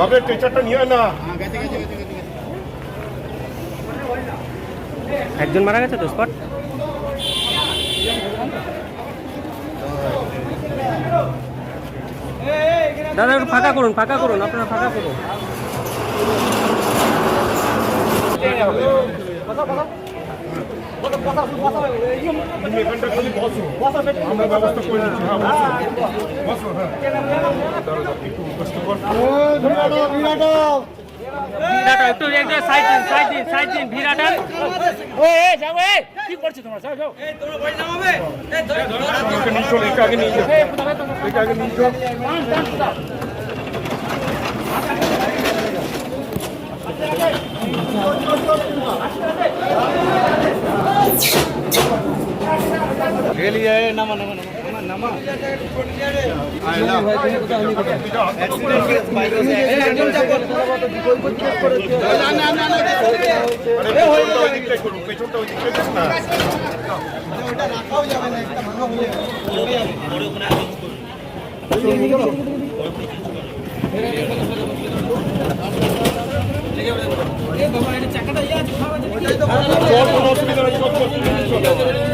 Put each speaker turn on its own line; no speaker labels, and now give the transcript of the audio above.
বাবরে টেচারটা নিয়ে না।
একজন মারা গেছে তো স্পট দাদা একটু ফাঁকা করুন ফাঁকা করুন আপনারা ফাঁকা করুন।
খালি বসো আমরা ব্যবস্থা করে দিচ্ছি হ্যাঁ বসো বসো হ্যাঁ একটু কষ্ট
ভিড়াটা একটু একটু সাইড দিন সাইড দিন সাইড দিন ভিড়াটা।
ওকে নিয়ে চল একে আগে নিয়ে যাও একে আগে নিয়ে যাও। আরে পেছনটা ওই দিকটাই করুন পেছনটা ওই দিকটাই করুন না চল কোনো অসুবিধা নেই